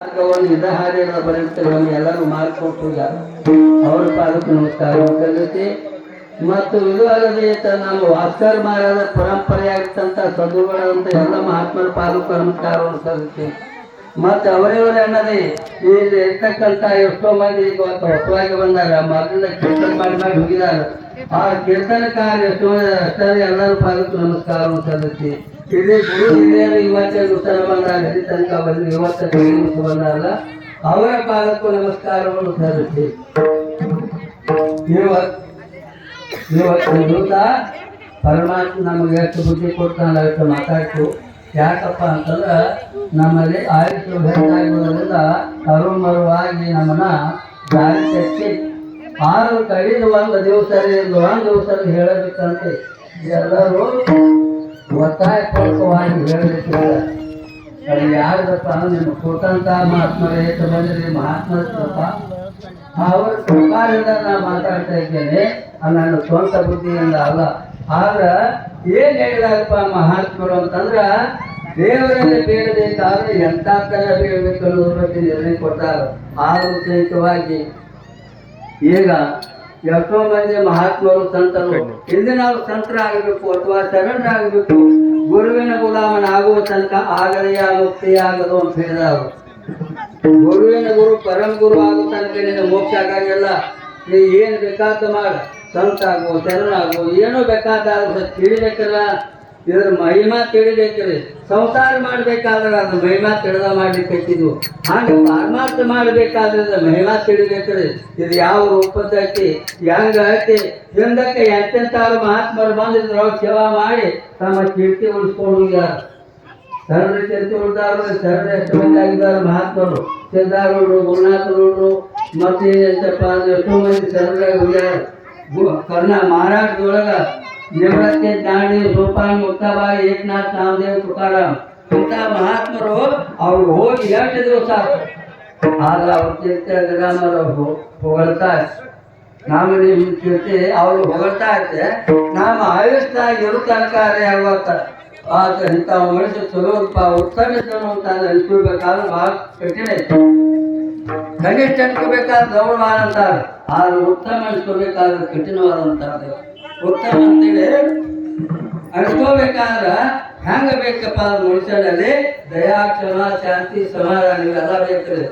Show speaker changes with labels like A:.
A: ಮಾರ್ಗವನ್ನು ಇದ ಎಲ್ಲರೂ ಮಾಡಿಕೊಟ್ಟು ಅವರ ಪಾದಕ್ಕೆ ನಮಸ್ಕಾರ. ಮತ್ತು ಇದು ಅಲ್ಲದೆ ನಮ್ಮ ವಾಸ್ಕರ್ ಮಹಾರಾಜ ಪರಂಪರೆಯಾಗಿರ್ತಂಥ ಸದುಗಳಂತ ಎಲ್ಲ ಮಹಾತ್ಮರ ಪಾದಕ್ಕೆ ನಮಸ್ಕಾರವನ್ನು ಸಲ್ಲಿಸಿ ಮತ್ತು ಅವರಿವರೇ ಅನ್ನದೇ ಇಲ್ಲಿ ಇರ್ತಕ್ಕಂಥ ಎಷ್ಟೋ ಮಂದಿ ಇವತ್ತು ಹೊಸವಾಗಿ ಬಂದಾಗ ಮೊದಲಿಂದ ಕೀರ್ತನ ಮಾಡಿ ಮಾಡಿ ಹೋಗಿದ್ದಾರೆ ಆ ಕೀರ್ತನಕಾರ ಎಷ್ಟೋ ಅಷ್ಟೇ ಎಲ್ಲರೂ ಪಾದಕ್ಕೂ ನಮಸ್ಕಾರವನ್ನು ಸಲ್ಲಿಸಿ. ತನಕ ಅವರ ಪಾದಕ್ಕೂ ನಮಸ್ಕಾರವನ್ನು ಸಲ್ಲಿಸಿ. ಇವತ್ತು ದಿವಸ ಪರಮಾತ್ಮ ನಮಗೆ ಎಷ್ಟು ಬುದ್ಧಿ ಕೊಡ್ತಾನೆ ಮಾತಾಡ್ತು. ಯಾಕಪ್ಪ ಅಂತಂದ್ರೆ ನಮ್ಮಲ್ಲಿ ಆಯುಷ್ಯ ಹೆಚ್ಚಾಗಿರೋದ್ರಿಂದ ತರುಮರುವಾಗಿ ನಮ್ಮನ್ನ ದಾರಿ ತೆಚ್ಚಿ ಆರು ಕಡಿದು ಒಂದು ದಿವಸ ಒಂದು ದಿವಸ ಹೇಳಬೇಕಂತೆ. ಎಲ್ಲರೂ ಒತ್ತಾಯ ಪೂರ್ವಕವಾಗಿ ಹೇಳಬೇಕಿಲ್ಲ ಅದು ಯಾರದಪ್ಪ ನಿಮ್ಮ ಸ್ವತಂತ್ರ ಮಹಾತ್ಮರೇ ಮಹಾತ್ಮ ಕೃಪ ಅವರ ಕೃಪಾದಿಂದ ನಾನು ಮಾತಾಡ್ತಾ ಇದ್ದೇನೆ ನನ್ನ ಸ್ವಂತ ಬುದ್ಧಿಯಿಂದ ಅಲ್ಲ. ಆದ್ರೆ ಏನ್ ಹೇಳಿದಾರಪ್ಪ ಮಹಾತ್ಮರು ಅಂತಂದ್ರ, ದೇವರಲ್ಲಿ ಬೇಡಬೇಕಾದ್ರೆ ಎಂತ ತರ ಬೇಡಬೇಕು ಅನ್ನೋದ್ರ ಬಗ್ಗೆ ನಿರ್ಣಯ ಕೊಟ್ಟಾರ. ಆರೋಗ್ಯಯುತವಾಗಿ ಈಗ ಎಷ್ಟೋ ಮಂದಿ ಮಹಾತ್ಮರು ಸಂತರು. ಇಲ್ಲಿ ನಾವು ಸಂತರಾಗಬೇಕು ಅಥವಾ ಆಗಬೇಕು ಗುರುವಿನ ಗುಲಾಮನಾಗುವ ತನಕ ಆಗಲೆಯ ಮುಕ್ತಿಯಾಗದು ಅಂತ ಹೇಳಿದಾರು ಗುರುವಿನ ಗುರು ಪರಮ ಗುರು ಆಗೋ ತನಕ ನಿನ್ನ ಮೋಕ್ಷ ಆಗಾಗಿಲ್ಲ. ನೀ ಏನು ಬೇಕಾದ ಮಾಡ. ಸಂತ ಆಗು ಶರಣಾಗು ಏನೋ ಬೇಕಾದ ತಿಳಿಬೇಕಲ್ಲ. ಇದ್ರ ಮಹಿಮಾ ತಿಳಿಬೇಕ್ರಿ. ಸಂಸಾರ ಮಾಡ್ಬೇಕಾದ್ರೆ ಅದು ಮಹಿಮಾ ತಿಳಿದ ಮಾಡ್ಲಿಕ್ಕೆ ಹಾಗೆ ಪಾರಮಾರ್ಥ ಮಾಡ್ಬೇಕಾದ್ರೆ ಮಹಿಮಾ ತಿಳಿಬೇಕ್ರಿ. ಇದು ಯಾವ ರೂಪದೈತಿ ಹೆಂಗ ಐತಿ ಹಿಂದಕ್ಕೆ ಎಂತೆಂತಾರು ಮಹಾತ್ಮರು ಬಂದಿದ್ರು ಸೇವಾ ಮಾಡಿ ತಮ್ಮ ಕೀರ್ತಿ ಉಳಿಸ್ಕೊಂಡು ಹೋಗ್ಯಾರ. ಚರ್ಚೆ ಚರಿತ್ರೆ ಉಳಿದಾರು ಶರಣ ಎಷ್ಟು ಮಹಾತ್ಮರು. ಸಿದ್ಧಾರೂಢರು, ಗುರುನಾಥರೂಢರು, ಮತ್ತೆ ಏನಂತಪ್ಪ ಅಂದ್ರೆ ಎಷ್ಟೋ ಮಂದಿ ಶರಣರಾಗಿ ಹೋಗ್ಯಾರ. ಗು- ಕರ್ನಾ ಮಹಾರಾಷ್ಟ್ರದೊಳಗ ನಿವೃತ್ತಿ ದಾಣಿ ಸೋಪಾನ್ ಮುಕ್ತಾಬಾಯಿ ಏಕನಾಥ್ ನಾಮದೇವ್ ತುಕಾರಾಮ್ ಇಂಥ ಮಹಾತ್ಮರು ಅವ್ರು ಹೋಗಿ ಎಷ್ಟು ಸಾಕು. ಆದ್ರೆ ಅವ್ರ ಜಗನ್ನವರು ಹೊಗಳ್ತಾ ನಾಮ ಕೀರ್ತಿ ಅವರು ಹೊಗಳ್ತಾ ಇದ್ದೆ ನಮ್ಮ ಆಯುಷ್ನಾಗ ಇರೋ ತನಕ ಯಾವತ್ತ ಆದ್ರೆ ಇಂಥ ಮನುಷ್ಯ ಚಲೋಪ್ಪ ಉತ್ತಮ ಅಂತ ಅನ್ಕೊಳ್ಬೇಕಾದ್ರೆ ಭಾಳ ಕಠಿಣ ಐತಿ. ಕನಿಷ್ಠ ಅನ್ಕೋಬೇಕಾದ್ರೆ ಗೌರವ ಅಂತಾರೆ ಆದ್ರೆ ಉತ್ತಮ ಅನ್ಸ್ಕೋಬೇಕಾದ್ರೆ ಕಠಿಣವಾದಂತಾರೆ ಉತ್ತಮ ಅಂತೇಳಿ ಅನ್ಸ್ಕೋಬೇಕಾದ್ರೆ ಹೆಂಗ ಬೇಕಪ್ಪ ಮನುಷ್ಯನಲ್ಲಿ? ದಯಾ ಕ್ಷಮ ಶಾಂತಿ ಸಮಾಧಾನ ಇವೆಲ್ಲ ಬೇಕ್ರಿ